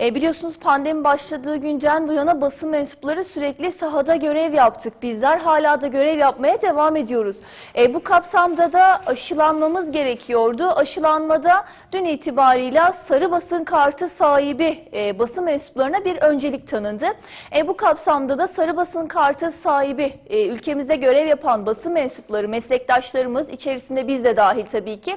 E, biliyorsunuz pandemi başladığı günden bu yana basın mensupları sürekli sahada görev yaptık. Bizler hala da görev yapmaya devam ediyoruz. E, bu kapsamda da aşılanmamız gerekiyordu. Aşılanmada dün itibarıyla sarı basın kartı sahibi e, basın mensuplarına bir öncelik tanındı. E, bu kapsamda da sarı basın kartı sahibi e, ülkemize görev yapan basın mensupları, meslektaşlarımız içerisinde biz de dahil tabii ki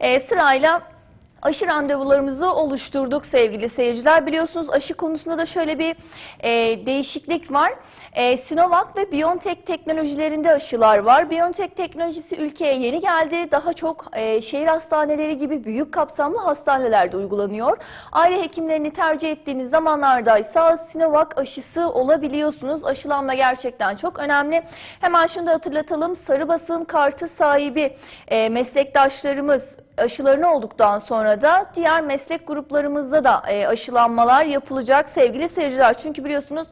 e, sırayla Aşı randevularımızı oluşturduk sevgili seyirciler. Biliyorsunuz aşı konusunda da şöyle bir e, değişiklik var. E, Sinovac ve BioNTech teknolojilerinde aşılar var. BioNTech teknolojisi ülkeye yeni geldi. Daha çok e, şehir hastaneleri gibi büyük kapsamlı hastanelerde uygulanıyor. Aile hekimlerini tercih ettiğiniz zamanlardaysa Sinovac aşısı olabiliyorsunuz. Aşılanma gerçekten çok önemli. Hemen şunu da hatırlatalım. Sarı basın kartı sahibi e, meslektaşlarımız aşılarını olduktan sonra da diğer meslek gruplarımızda da e, aşılanmalar yapılacak sevgili seyirciler. Çünkü biliyorsunuz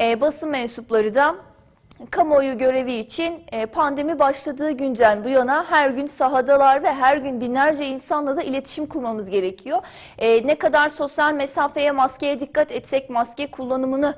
e, basın mensupları da kamuoyu görevi için e, pandemi başladığı günden bu yana her gün sahadalar ve her gün binlerce insanla da iletişim kurmamız gerekiyor. E, ne kadar sosyal mesafeye, maskeye dikkat etsek maske kullanımını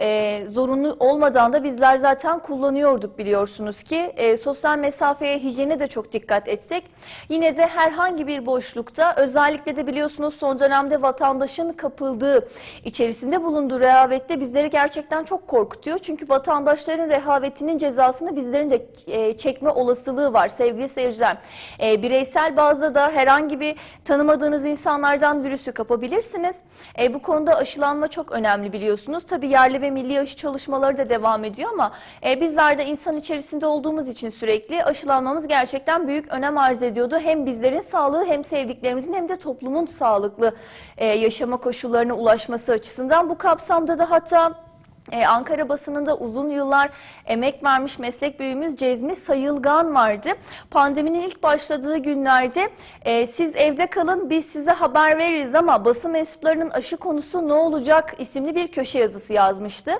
e, zorunlu olmadan da bizler zaten kullanıyorduk biliyorsunuz ki e, sosyal mesafeye hijyene de çok dikkat etsek yine de herhangi bir boşlukta özellikle de biliyorsunuz son dönemde vatandaşın kapıldığı içerisinde bulunduğu rehavette bizleri gerçekten çok korkutuyor. Çünkü vatandaşların rehavetinin cezasını bizlerin de e, çekme olasılığı var sevgili seyirciler. E, bireysel bazda da herhangi bir tanımadığınız insanlardan virüsü kapabilirsiniz. E, bu konuda aşılanma çok önemli biliyorsunuz. Tabii yerli ve milli aşı çalışmaları da devam ediyor ama e, bizler de insan içerisinde olduğumuz için sürekli aşılanmamız gerçekten büyük önem arz ediyordu. Hem bizlerin sağlığı hem sevdiklerimizin hem de toplumun sağlıklı e, yaşama koşullarına ulaşması açısından bu kapsamda da hatta ee, Ankara basınında uzun yıllar emek vermiş meslek büyüğümüz Cezmi Sayılgan vardı. Pandeminin ilk başladığı günlerde e, siz evde kalın biz size haber veririz ama basın mensuplarının aşı konusu ne olacak isimli bir köşe yazısı yazmıştı.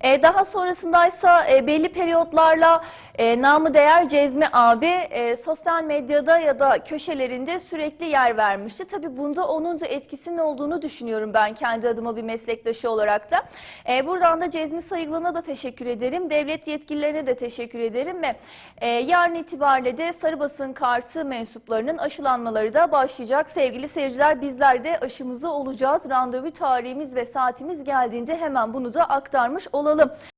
E, daha sonrasındaysa e, belli periyotlarla e, namı değer Cezmi abi e, sosyal medyada ya da köşelerinde sürekli yer vermişti. Tabii bunda onun da etkisinin olduğunu düşünüyorum ben kendi adıma bir meslektaşı olarak da. E, buradan da Cezmi Sayıklan'a da teşekkür ederim. Devlet yetkililerine de teşekkür ederim ve e, yarın itibariyle de sarı basın kartı mensuplarının aşılanmaları da başlayacak. Sevgili seyirciler bizler de aşımızı olacağız. Randevu tarihimiz ve saatimiz geldiğinde hemen bunu da aktarmış olalım.